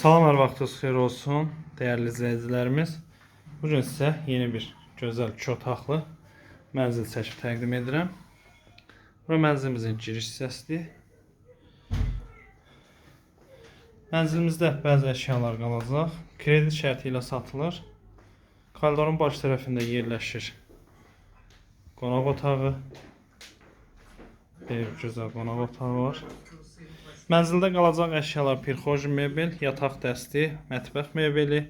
Salam hər vaxtınız xeyir olsun, dəyərli izləyicilərimiz. Bu gün yeni bir gözəl iki otaqlı mənzil çəkib təqdim edirəm. Bura mənzilimizin giriş hissəsidir. Mənzilimizdə bəzi əşyalar qalacaq. Kredi şərti ilə satılır. Koridorun baş tərəfində yerləşir qonaq otağı. Bir gözəl qonaq otağı var. Mənzildə qalacaq əşyalar pirxoj mebel, yataq dəsti, mətbəx mebeli,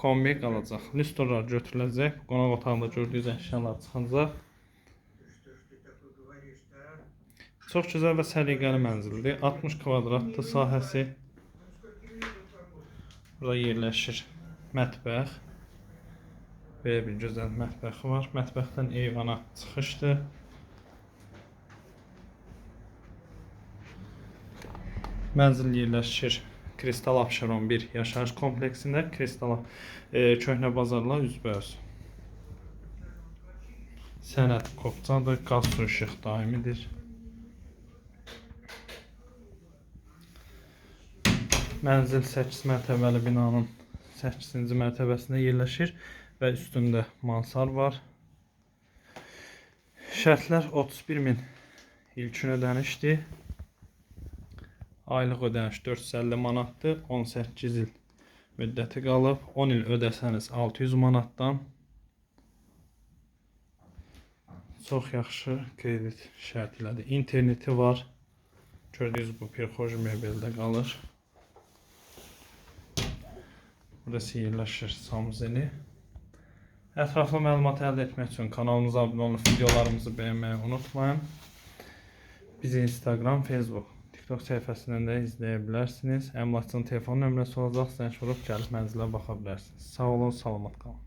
kombi qalacaq. Listorlar götürüləcək. Qonaq otağında gördüyünüz əşyalar çıxacaq. Çox gözəl və səliqəli mənzildir. 60 kvadratlı sahəsi. Burada yerləşir mətbəx. Belə bir gözəl mətbəxi var. Mətbəxdən eyvana çıxışdır. Mənzil yerləşir Kristal Abşeron 1 yaşayış kompleksində Kristal e, köhnə bazarla üzbəüz. Sənəd kopcadır, qaz su işıq daimidir. Mənzil 8 mərtəbəli binanın 8-ci mərtəbəsində yerləşir və üstündə mansar var. Şərtlər 31 min ilkin ödənişdir. Aylıq ödəniş 450 manatdır. 18 il müddəti qalıb. 10 il ödəsəniz 600 manatdan çox yaxşı kredit şərtilədir. İnterneti var. Gördüyünüz bu pirxoj mebeldə qalır. Burası yerləşir Samzeli. Ətraflı məlumat əldə etmək üçün kanalımıza abunə olub videolarımızı bəyənməyi unutmayın. Bizi Instagram, Facebook, TikTok səhifəsindən də izləyə bilərsiniz. Əmlakçının telefon nömrəsi olacaq. Zəng vurub gəlib mənzilə baxa bilərsiniz. Sağ olun, salamat qalın.